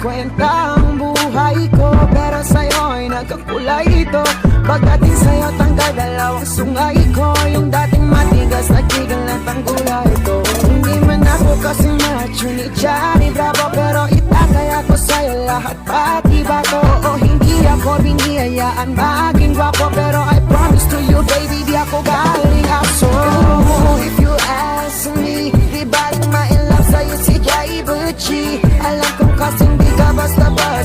kwenta ang buhay ko Pero sa'yo ay nagkakulay ito. Pagdating sa'yo tanggal dalawang sungay ko. Yung dating matigas na kigal na tanggula ito Hindi man ako kasi macho ni Johnny Bravo Pero itataya ko sa'yo lahat pati ba ko O hindi ako biniyayaan maging guwapo Pero ay Butchie Alam ko kasing di ka basta-basta